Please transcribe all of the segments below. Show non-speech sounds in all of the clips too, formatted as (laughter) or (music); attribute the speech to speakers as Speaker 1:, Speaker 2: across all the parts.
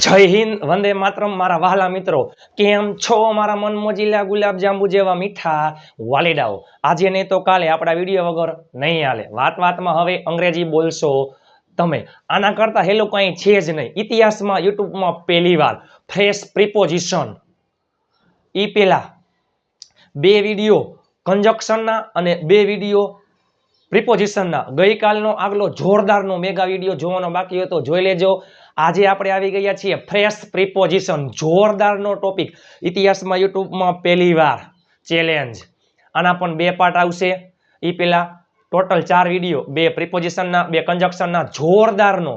Speaker 1: જય હિન્દ, વંદે માતરમ, મારા વહાલા મિત્રો. કેમ છો? મારા મન મોજીલા ગુલાબ જાંબુ જેવા મીઠા વાલીડાઓ. આજે નહીં તો કાલે આપણા વીડિયો વગર નહીં હાલે. વાત વાતમાં હવે અંગ્રેજી બોલશો તમે. આના કરતા હેલો કંઈ છે જ નહીં. ઇતિહાસમાં, યુટ્યુબમાં પહેલી વાર ફ્રેશ પ્રિપોઝિશન એ પહેલાં બે વીડિયો કન્જક્શનના અને બે વીડિયો પ્રિપોઝિશનના ગઈકાલનો આગલો જોરદારનો મેગા વીડિયો જોવાનો બાકી હતો. જોઈ લેજો. આજે આપણે આવી ગયા છીએ ફ્રેશ પ્રિપોઝિશન જોરદારનો ટોપિક ઇતિહાસમાં યુટ્યુબમાં પહેલી વાર ચેલેન્જ આના પણ બે પાર્ટ આવશે. એ પહેલાં ટોટલ ચાર વીડિયો બે પ્રિપોઝિશનના બે કન્જક્શનના જોરદારનો.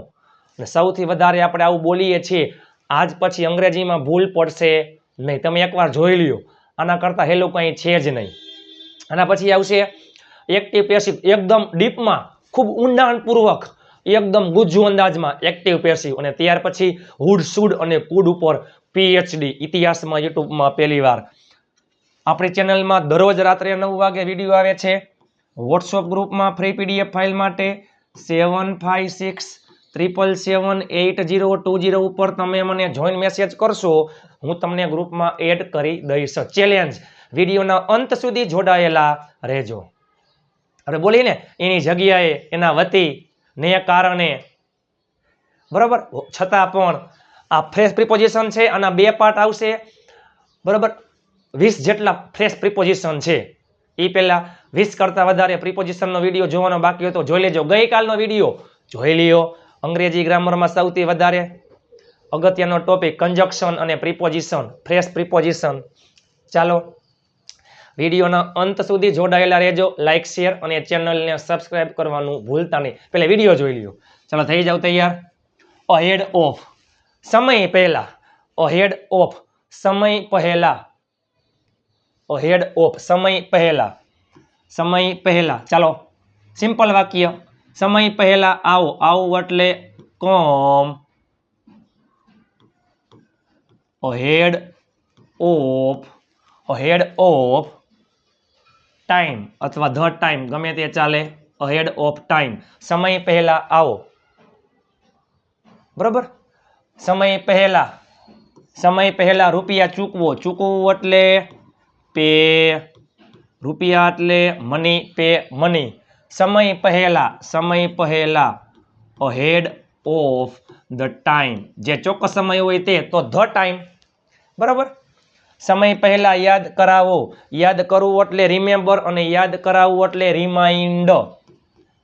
Speaker 1: અને સૌથી વધારે આપણે આવું બોલીએ છીએ. આજ પછી અંગ્રેજીમાં ભૂલ પડશે નહીં. તમે એકવાર જોઈ લ્યો. આના કરતાં હેલું કંઈ છે જ નહીં. આના પછી આવશે એક્ટિવ પેસિવ એકદમ ડીપમાં ખૂબ ઊંડાણપૂર્વક. એકદમ ગુજુ અંદાજમાં એક્ટિવ પેસિવ અને ત્યાર પછી હુડ સુડ અને કુડ ઉપર પીએચડી ઇતિહાસમાં યુટ્યુબમાં પહેલી વાર. આપણી ચેનલમાં દરરોજ રાત્રે નવ વાગે વીડિયો આવે છે. વોટ્સઅપ ગ્રુપમાં ફ્રી પીડીએફ ફાઇલ માટે seven five six triple seven eight zero two zero ઉપર તમે મને જોઈન મેસેજ કરશો, હું તમને ગ્રુપમાં એડ કરી દઈશ. ચેલેન્જ વિડીયોના અંત સુધી જોડાયેલા રહેજો. હવે બોલીને, એની જગ્યાએ એના વતી ને કારણે, બરાબર? છતાં પણ આ ફ્રેશ પ્રિપોઝિશન છે આના બે પાર્ટ આવશે, બરાબર? વીસ જેટલા ફ્રેશ પ્રિપોઝિશન છે. એ પહેલાં વીસ કરતાં વધારે પ્રિપોઝિશનનો વીડિયો જોવાનો બાકી હતો જોઈ લેજો. ગઈકાલનો વીડિયો જોઈ લ્યો. અંગ્રેજી ગ્રામરમાં સૌથી વધારે અગત્યનો ટોપિક કંજક્શન અને પ્રિપોઝિશન ફ્રેશ પ્રિપોઝિશન ચાલો વિડીયોના અંત સુધી જોડાયેલા રહેજો. લાઇક શેર અને ચેનલને સબસ્ક્રાઇબ કરવાનું ભૂલતા નહીં. પહેલાં વીડિયો જોઈ લ્યો. ચાલો, થઈ જાવ તૈયાર. અહેડ ઓફ સમય પહેલા. અહેડ ઓફ સમય પહેલા. અહેડ ઓફ સમય પહેલા. સમય પહેલા. ચાલો સિમ્પલ વાક્ય. સમય પહેલા આવો. આવું એટલે come. Ahead of ahead of time અથવા ધ ટાઈમ ગમે તે ચાલે અહેડ ઓફ ટાઈમ સમય પહેલા આવો. બરોબર? સમય પહેલા સમય પહેલા રૂપિયા ચૂકવો. ચૂકવવું એટલે પે રૂપિયા એટલે મની પે મની સમય પહેલા સમય પહેલા અહેડ ઓફ ધ ટાઈમ જે ચોક્કસ સમય હોય તે, તો ધ ટાઈમ બરાબર? સમય પહેલા યાદ કરાવો. યાદ કરવું એટલે રિમેમ્બર અને યાદ કરાવવું એટલે રિમાઇન્ડ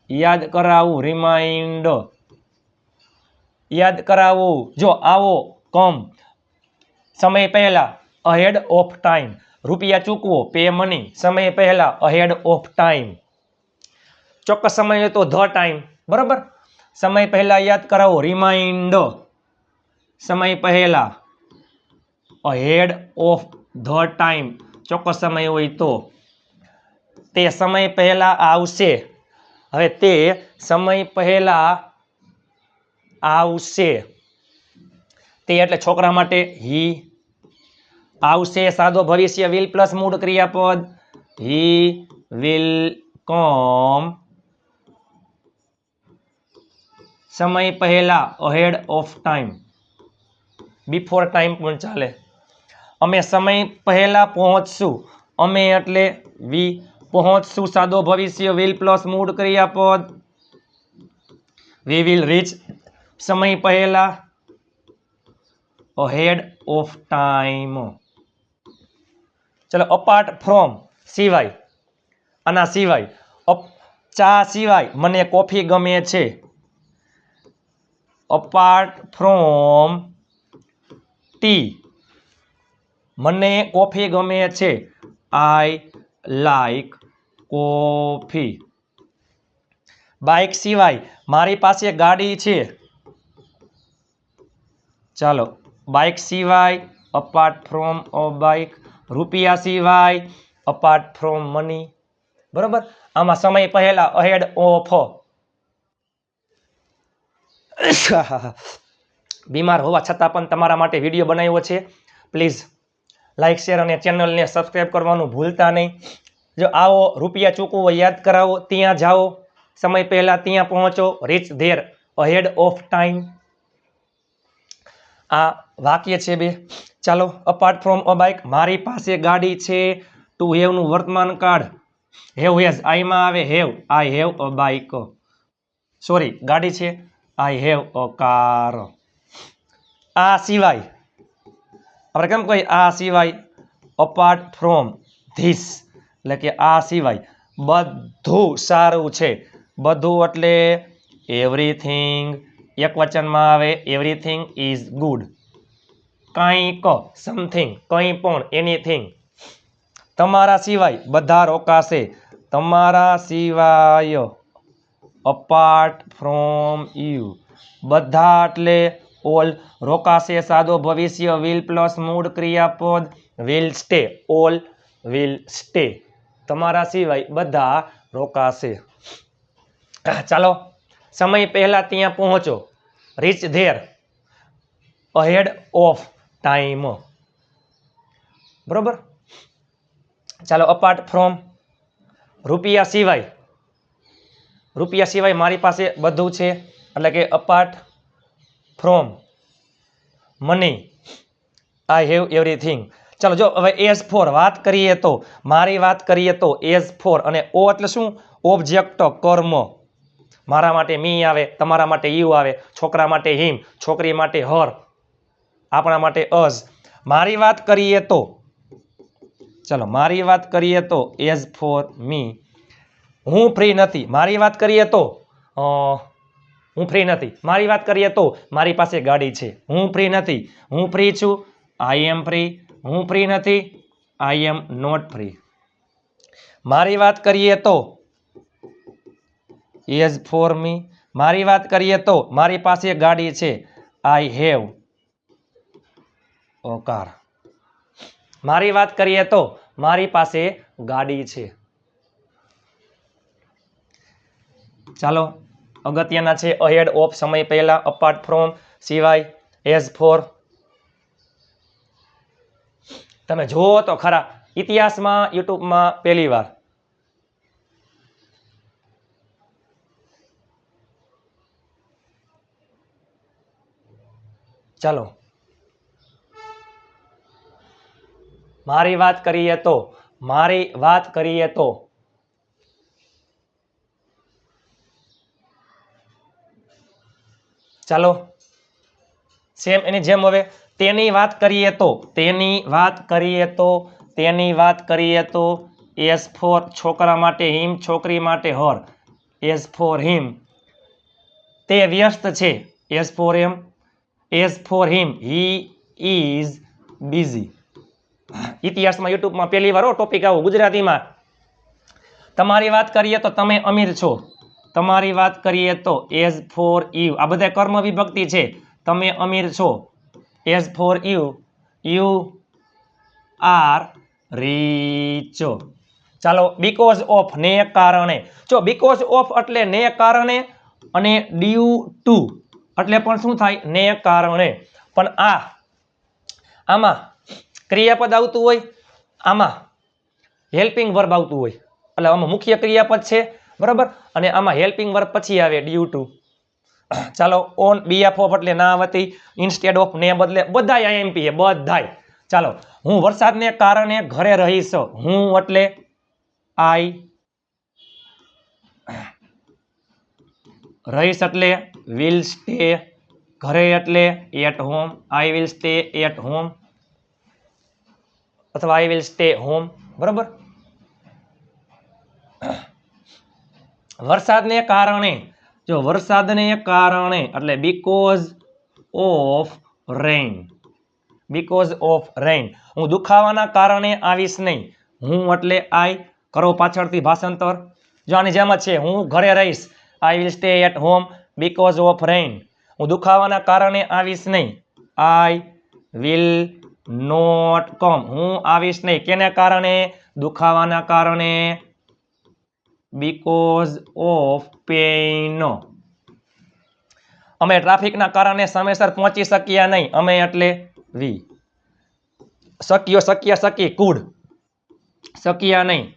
Speaker 1: યાદ કરાવવું રિમાઇન્ડ યાદ કરાવવું જો આવો કમ સમય પહેલા અહેડ ઓફ ટાઈમ રૂપિયા ચૂકવો પે મની સમય પહેલા અહેડ ઓફ ટાઈમ ચોક્કસ સમય તો ધ ટાઈમ બરાબર? સમય પહેલા યાદ કરાવો રિમાઇન્ડ સમય પહેલા અહેડ ઓફ ધ ટાઈમ ચોક્કસ સમય હોય તો. તે સમય પહેલા આવશે. હવે તે સમય પહેલા આવશે. તે એટલે છોકરા માટે હી આવશે. સાદો ભવિષ્ય વિલ પ્લસ મૂળ ક્રિયાપદ. હી વિલ કોમ સમય પહેલા ahead of time before time પણ ચાલે. અમે સમય પહેલાં પહોંચશું. અમે એટલે વી પહોંચશું. સાદો ભવિષ્ય વિલ પ્લસ મૂળ ક્રિયાપદ. વી વિલ રીચ સમય પહેલાં અહેડ ઓફ ટાઈમ ચલો અપાર્ટ ફ્રોમ સિવાય. આના સિવાય. અપ, ચા સિવાય મને કોફી ગમે છે. અપાર્ટ ફ્રોમ ટી મને કોફી ગમે છે. I like coffee. બાઇક સિવાય મારી પાસે ગાડી છે. ચાલો બાઇક સિવાય અપાર્ટ ફ્રોમ અ બાઇક રૂપિયા સિવાય અપાર્ટ ફ્રોમ મની બરોબર? આમાં સમય પહેલા અહેડ ઓફ (coughs) બીમાર હોવા છતાં પણ તમારા માટે વીડિયો બનાવ્યો છે. પ્લીઝ લાઇક શેર અને ચેનલને સબસ્ક્રાઈબ કરવાનું ભૂલતા નહીં. જો આવો રૂપિયા ચૂકવો યાદ કરાવો, ત્યાં જાઓ. સમય પહેલાં ત્યાં પહોંચો. Reach there ahead of time આ વાક્ય છે બે. ચાલો અપાર્ટ ફ્રોમ અ બાઇક મારી પાસે ગાડી છે. ટુ હેવનું વર્તમાન કાર્ડ. હેવ હેઝ આઈમાં આવે. Have I have a bike sorry ગાડી છે. આઈ હેવ અ કાર આ સિવાય આપણે કેમ કહીએ આ સિવાય અપાર્ટ ફ્રોમ ધીસ એટલે કે આ સિવાય બધું સારું છે બધું એટલે એવરીથિંગ એક વચનમાં આવે એવરીથિંગ ઇઝ ગુડ કંઈક સમથિંગ કંઈ પણ એનીથિંગ તમારા સિવાય બધા રોકાશે તમારા સિવાય અપાર્ટ ફ્રોમ યુ બધા એટલે ઓલ રોકાશે સાદો ભવિષ્ય વિલ પ્લસ મૂળ ક્રિયાપદ will stay all will stay તમારા સિવાય બધા રોકાશે. ચાલો, સમય પહેલા ત્યાં પહોંચો. Reach there ahead of time બરોબર? ચાલો અપાર્ટ ફ્રોમ રૂપિયા સિવાય. રૂપિયા સિવાય મારી પાસે બધું છે. એટલે કે apart from money I have everything ચાલો, જો હવે એઝ ફોર વાત કરીએ તો, મારી વાત કરીએ તો એઝ ફોર અને ઓ એટલે શું? ઓબ્જેક્ટ કર્મ. મારા માટે મી આવે, તમારા માટે યુ આવે, છોકરા માટે હિમ છોકરી માટે હર આપણા માટે અઝ મારી વાત કરીએ તો, ચાલો, મારી વાત કરીએ તો એઝ ફોર મી હું ફ્રી નથી. મારી વાત કરીએ તો હું ફ્રી નથી. મારી વાત કરીએ તો મારી પાસે ગાડી છે. હું ફ્રી નથી. હું ફ્રી છું. આઈ એમ ફ્રી હું ફ્રી નથી. આઈ એમ નોટ ફ્રી મારી વાત કરીએ તો એઝ ફોર મી મારી વાત કરીએ તો મારી પાસે ગાડી છે. આઈ હેવ ઓ કાર મારી વાત કરીએ તો મારી પાસે ગાડી છે. ચાલો અગત્યના છે અહેડ ઓફ સમય પહેલાં અપાર્ટ ફ્રોમ સિવાય એઝ ફોર તમે જુઓ તો ખરા, ઇતિહાસમાં, યુટ્યુબમાં પહેલી વાર. ચાલો. મારી વાત કરીએ તો, મારી વાત કરીએ તો ચાલો. સેમ એની જેમ હવે, તેની વાત કરીએ તો, તેની વાત કરીએ તો, તેની વાત કરીએ તો એસ ફોર છોકરા માટે હિમ, છોકરી માટે હર. એસ ફોર હિમ. તે વ્યસ્ત છે. As for em as for him he is busy ઇતિહાસમાં, યુટ્યુબમાં પહેલી વાર ટોપિક આવો, ગુજરાતીમાં. તમારી વાત કરીએ તો તમે અમીર છો. તમારી વાત કરીએ તો એઝ ફોર યુ. આ બધા કર્મ વિભક્તિ છે. તમે અમીર છો. As for you you are rich. ચાલો બીકોઝ ઓફ ને કારણે. જો બીકોઝ ઓફ એટલે ને કારણે અને ડ્યુ ટુ એટલે પણ શું થાય? ને કારણે. પણ આ, આમાં ક્રિયાપદ આવતું હોય, આમાં હેલ્પિંગ વર્બ આવતું હોય. એટલે આમાં મુખ્ય ક્રિયાપદ છે. બરાબર? અને આમાં હેલ્પિંગ વર્ક પછી આવે ડ્યુ ટુ (clears throat) ચાલો ઓન બીએફ ઓફ એટલે ના આવતી ઇન્સ્ટેડ ઓફ ને બદલે બધાય આઈએમપી બધાય. ચાલો, હું વરસાદને કારણે ઘરે રહીશ. હું એટલે આઈ (clears throat) રહીશ એટલે વિલ સ્ટે ઘરે એટલે at home I will stay at home અથવા આઈ વિલ સ્ટે હોમ બરાબર? વરસાદને કારણે, જો વરસાદને કારણે, એટલે because of rain because of rain હું દુખાવાના કારણે આવીશ નહીં. હું એટલે આઈ કરો પાછળથી ભાષાંતર. જો આની જેમ જ છે, હું ઘરે રહીશ I will stay at home because of rain હું દુખાવાના કારણે આવીશ નહીં. આઈ વિલ નોટ કમ હું આવીશ નહીં. કેને કારણે? દુખાવાના કારણે. બીકોઝ ઓફ પેઇન અમે ટ્રાફિકના કારણે સમયસર પહોંચી શક્યા નહીં. અમે એટલે વી. શક્યો, શક્ય, શકી, કુડ. શક્યા નહીં.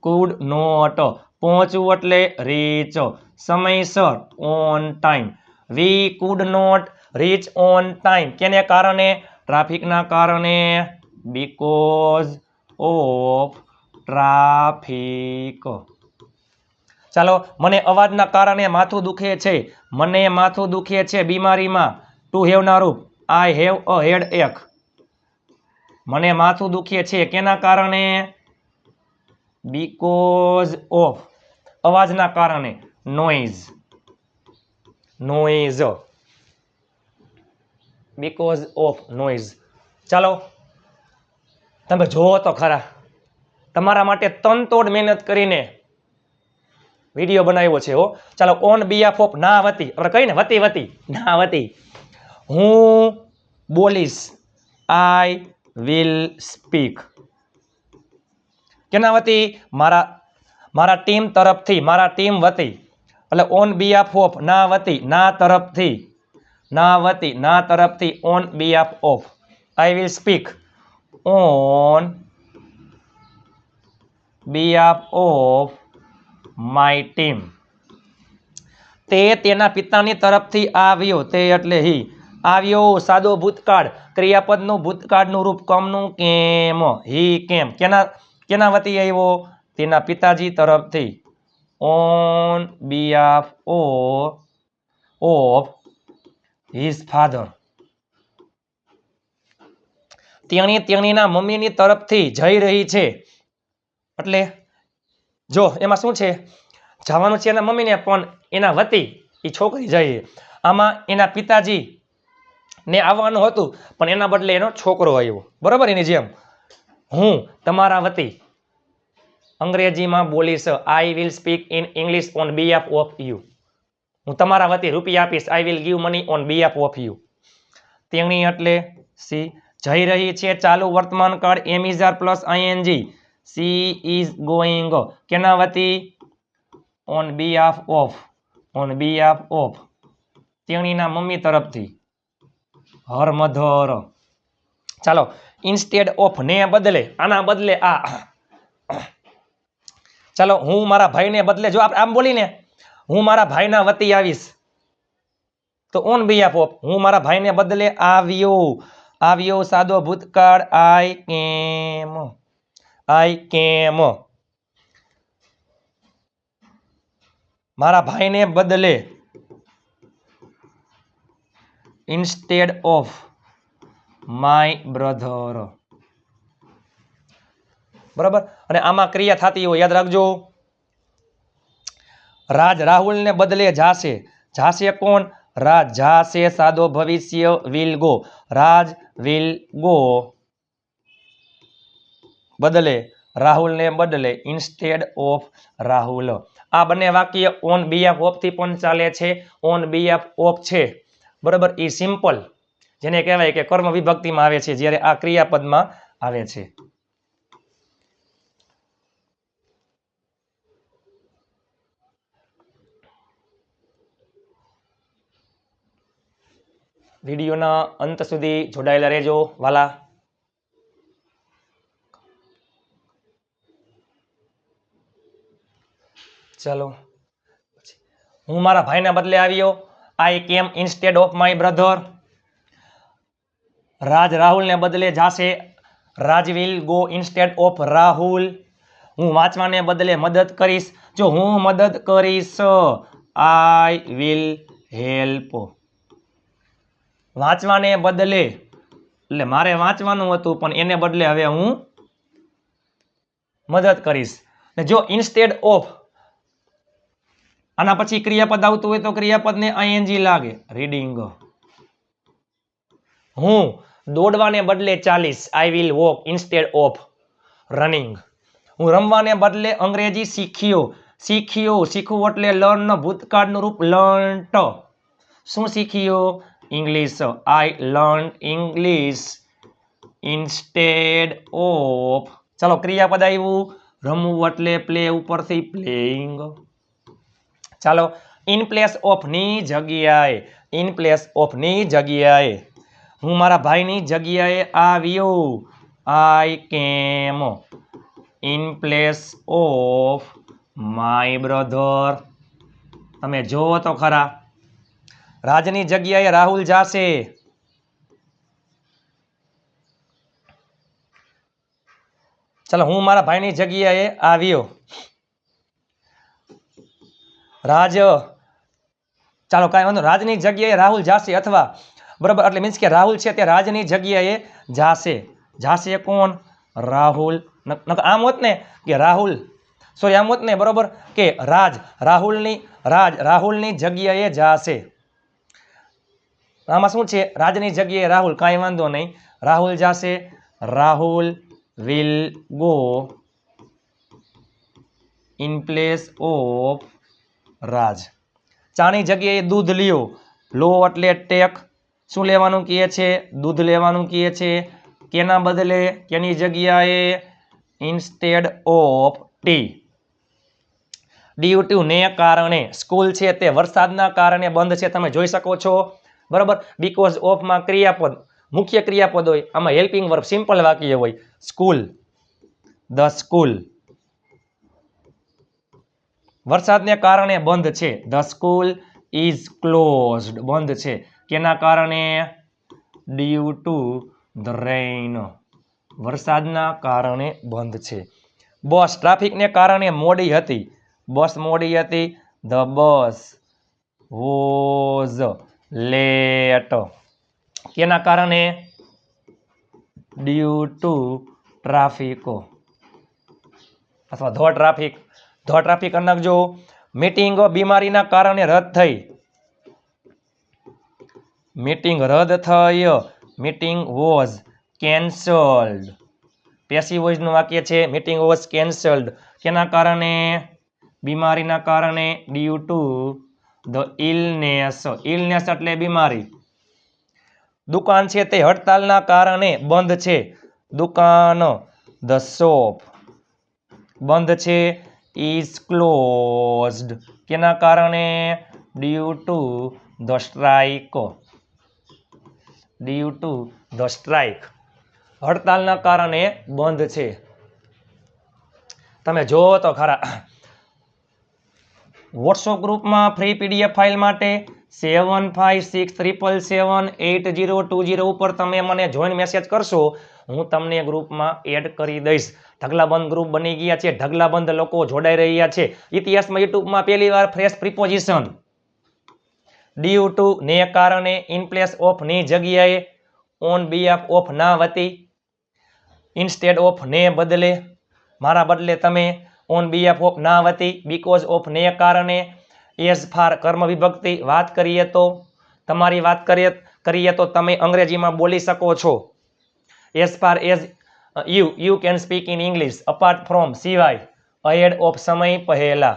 Speaker 1: Could not. પહોંચવું એટલે રીચ સમયસર on time we, could not reach on time કેને કારણે? ટ્રાફિકના કારણે. બીકોઝ ઓફ ટ્રાફિક ચાલો, મને અવાજના કારણે માથું દુખે છે. મને માથું દુખે છે બીમારીમાં. ટુ હેવના રૂપ આઈ હેવ અ હેડ એક મને માથું દુખે છે. કેના કારણે? બીકોઝ ઓફ અવાજના કારણે. Noise noise because of noise ચાલો, તમે જોવો તો ખરા. તમારા માટે તનતોડ મહેનત કરીને વીડિયો બનાવ્યો છે, હો. ચાલો ઓન બિયાફ ઓફ ના વતી આપણે કહીને વતી વતી ના વતી હું બોલીશ આઈ વિલ સ્પીક કેના વતી મારા મારા ટીમ તરફથી, મારા ટીમ વતી. એટલે ઓન બિયાફ ઓફ ના વતી ના તરફથી. ના વતી ના તરફથી on behalf of I will speak on behalf of my team તે તેના પિતાની તરફથી આવ્યો. તે એટલે હી. આવ્યો સાદો ભૂતકાળ. ક્રિયાપદનું ભૂતકાળનું રૂપ કોમનું કેમ? હી કેમ? કેના કેના વતી આવ્યો? તેના પિતાજી તરફથી. On behalf o of his father તેણી તેણીના મમ્મીની તરફથી જઈ રહી છે. એટલે જો, એમાં શું છે? જવાનું છે એના મમ્મીને, પણ એના વતી એ છોકરી જઈએ આમાં એના પિતાજી ને આવવાનું હતું, પણ એના બદલે એનો છોકરો આવ્યો. બરાબર એની જેમ? હું તમારા વતી અંગ્રેજીમાં બોલીશ I will speak in English on behalf of you હું તમારા વતી રૂપિયા આપીશ I will give money on behalf of you તેણી એટલે સી, જઈ રહી છે ચાલુ વર્તમાન કાળ am is are plus ING she is going કેના વતી on behalf of on behalf of તેણીના મમ્મી તરફથી. હર મધર ચાલો ઇન્સ્ટેડ ઓફ ને બદલે, આના બદલે આ. ચાલો, હું મારા ભાઈને બદલે, જો આપણે આમ બોલીને, હું મારા ભાઈના વતી આવીશ. તો ઓન બિહાફ ઓફ હું મારા ભાઈને બદલે આવ્યો. આવ્યો સાદો ભૂતકાળ આઈ કેમ આઈ કેમ? મારા ભાઈને બદલે ઇન્સ્ટેડ ઓફ માય બ્રધર બરાબર? અને આમાં ક્રિયા થતી હોય, યાદ રાખજો. રાજ રાહુલને બદલે જાશે. જાશે કોણ? રાજ જાશે સાદો ભવિષ્ય will go. Raj will go. બદલે, રાહુલને બદલે ઇન્સ્ટેડ ઓફ રાહુલ. આ બંને વાક્ય ઓન બીએફ ઓફથી પણ ચાલે છે ઓન બીએફ ઓફ છે. બરાબર? એ સિમ્પલ જેને કહેવાય કે કર્મ વિભક્તિમાં આવે છે, જ્યારે આ ક્રિયાપદમાં આવે છે. વિડીયોના અંત સુધી જોડાયેલા રહેજો, વાલા. ચાલો. હું મારા ભાઈના બદલે આવ્યો. I came instead of my brother Raj રાહુલને બદલે જાશે. Raj will go instead of Rahul. હું વાંચવાને બદલે મદદ કરીશ. જો હું મદદ કરીશ આઈ વિલ હેલ્પ વાંચવાને બદલે, એટલે મારે વાંચવાનું હતું, પણ એને બદલે હવે હું મદદ કરીશ. ને જો ઇન્સ્ટેડ ઓફ આના પછી ક્રિયાપદ આવતું હોય તો ક્રિયાપદને આઈએનજી લાગે. રીડિંગ હું દોડવાને બદલે ચાલીસ. I will walk instead of running હું રમવાને બદલે અંગ્રેજી શીખ્યો. શીખ્યો. શીખવું એટલે લર્ન ભૂતકાળનું રૂપ લર્ન્ટ શું શીખ્યો? English I learn English instead of ચાલો, ક્રિયાપદ આવ્યું. રમવું એટલે પ્લે ઉપરથી પ્લેઇંગ ચાલો ઇન પ્લેસ ઓફની જગ્યાએ ઇન પ્લેસ ઓફની જગ્યાએ. હું મારા ભાઈની જગ્યાએ આવ્યો. I came in place of my brother તમે જુઓ તો ખરા. રાજની જગ્યાએ રાહુલ જાશે. ચાલો, હું મારા ભાઈની જગ્યાએ આવ્યો. રાજ, ચાલો કાંઈ વાંધો. રાજની જગ્યાએ રાહુલ જાશે અથવા બરાબર એટલે મીન્સ કે રાહુલ છે તે રાજની જગ્યાએ જાશે. જાશે કોણ? રાહુલ. આમ હોત ને કે રાહુલ. સોરી આમ હોત ને બરાબર કે રાજ. રાહુલની રાજ રાહુલની જગ્યાએ જાશે. આમાં શું છે? રાજની જગ્યાએ રાહુલ. કાંઈ વાંધો નહીં. રાહુલ જાશે. Rahul will go in place of Raj. ચાની જગ્યાએ દૂધ લ્યો. લો એટલે ટેક. શું લેવાનું કહે છે? દૂધ લેવાનું કહે છે કેના બદલે? કેની જગ્યાએ? ઇન્સ્ટેડ ઓફ ટી ડ્યુ ને કારણે. સ્કૂલ છે તે વરસાદના કારણે બંધ છે. તમે જોઈ શકો છો. બરાબર? બીકોઝ ઓફમાં ક્રિયાપદ. મુખ્ય ક્રિયાપદ હોય. આમાં હેલ્પિંગ વર્ક સિમ્પલ વાક્ય હોય. સ્કૂલ ધ સ્કૂલ વરસાદને કારણે બંધ છે. ધ સ્કૂલ ઇઝ ક્લોઝડ બંધ છે. કેના કારણે? ડ્યુ ટુ ધ રેઇન વરસાદના કારણે બંધ છે. બસ ટ્રાફિકને કારણે મોડી હતી. બસ મોડી હતી. ધ બસ વોઝ લેટ કેના કારણે? ડ્યુ ટુ ટ્રાફિકો અથવા ધો ટ્રાફિક ધો ટ્રાફિક અનકજો મીટિંગ બીમારીના કારણે રદ થઈ. મીટિંગ રદ થઈ. મીટિંગ વોઝ કેન્સલ્ડ પેસી વોઝનું વાક્ય છે મીટિંગ વોઝ કેન્સલ્ડ કેના કારણે? બીમારીના કારણે. Due to the illness illness એટલે બીમારી. દુકાન છે તે હડતાલના કારણે બંધ છે. દુકાન ધ શોપ બંધ છે. ઇઝ ક્લોઝડ કેના કારણે? Due to the strike due to the strike હડતાલના કારણે બંધ છે. તમે જોવો તો ખરા. વોટ્સઅપ ગ્રુપમાં ફ્રી પીડીએફ ફાઇલ માટે seven five six triple seven eight zero two zero ઉપર તમે મને જોઈન મેસેજ કરશો. હું તમને ગ્રુપમાં એડ કરી દઈશ. ઢગલાબંધ ગ્રુપ બની ગયા છે. ઢગલાબંધ લોકો જોડાઈ રહ્યા છે. ઇતિહાસમાં યુટ્યુબમાં પહેલી વાર ફ્રેશ પ્રિપોઝિશન ડ્યુ ટુ ને કારણે ઇન પ્લેસ ઓફની જગ્યાએ ઓન બીએફ ઓફ ના વતી. ઇન્સ્ટેડ ઓફ ને બદલે મારા બદલે તમે ઓન બીએફ ઓફ ના વતી બીકોઝ ઓફ ને કારણે એઝ ફાર કર્મ વિભક્તિ વાત કરીએ તો, તમારી વાત કરીએ કરીએ તો તમે અંગ્રેજીમાં બોલી શકો છો. As far as you you can speak in English apart from સિવાય અહેડ ઓફ સમય પહેલાં.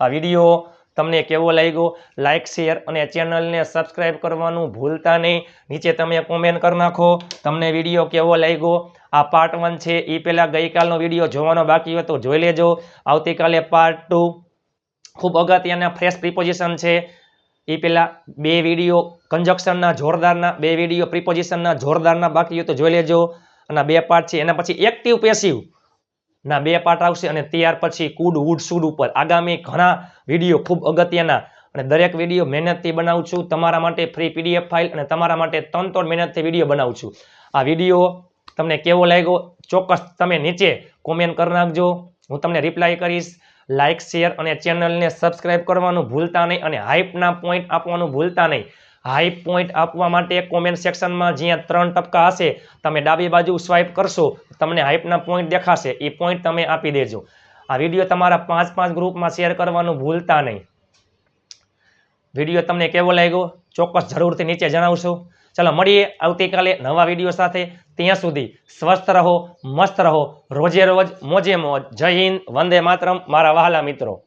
Speaker 1: આ વીડિયો તમને કેવો લાગ્યો? લાઇક શેર અને ચેનલને સબસ્ક્રાઈબ કરવાનું ભૂલતા નહીં. નીચે તમે કોમેન્ટ કરી નાખો. તમને વીડિયો કેવો લાગ્યો? આ પાર્ટ વન છે. એ પહેલાં ગઈકાલનો વીડિયો જોવાનો બાકી હોય તો જોઈ લેજો. આવતીકાલે પાર્ટ ટુ ખૂબ અગત્યના ફ્રેશ પ્રિપોઝિશન છે. એ પહેલાં બે વીડિયો કન્જક્શનના જોરદારના, બે વીડિયો પ્રિપોઝિશનના જોરદારના બાકી હોય તો જોઈ લેજો. અને બે પાર્ટ છે, એના પછી એક્ટિવ પેસિવ ના બે પાર્ટ આવશે અને ત્યાર પછી કુડ વુડ સુડ ઉપર. આગામી ઘણા વીડિયો ખૂબ અગત્યના. અને દરેક વીડિયો મહેનતથી બનાવું છું, તમારા માટે ફ્રી પીડીએફ ફાઇલ અને તમારા માટે ત્રણ ત્રણ મહેનતથી વીડિયો બનાવું છું. આ વીડિયો તમને કેવો લાગ્યો, ચોક્કસ તમે નીચે કોમેન્ટ કરી નાખજો. હું તમને રિપ્લાય કરીશ. લાઇક શેર અને ચેનલને સબસ્ક્રાઇબ કરવાનું ભૂલતા નહીં અને હાઇપના પોઈન્ટ આપવાનું ભૂલતા નહીં. હાઈપ પોઈન્ટ આપવા માટે કોમેન્ટ સેક્શનમાં જ્યાં ત્રણ ટપકા હશે, તમે ડાબી બાજુ સ્વાઇપ કરશો, તમને હાઈપના પોઈન્ટ દેખાશે. એ પોઈન્ટ તમે આપી દેજો. આ વીડિયો તમારા પાંચ પાંચ ગ્રુપમાં શેર કરવાનું ભૂલતા નહીં. વીડિયો તમને કેવો લાગ્યો? ચોક્કસ જરૂરથી નીચે જણાવશો. ચાલો, મળીએ આવતીકાલે નવા વીડિયો સાથે. ત્યાં સુધી સ્વસ્થ રહો, મસ્ત રહો. રોજે રોજ મોજે મોજ. જય હિન્દ, વંદે માતરમ. મારા વહાલા મિત્રો.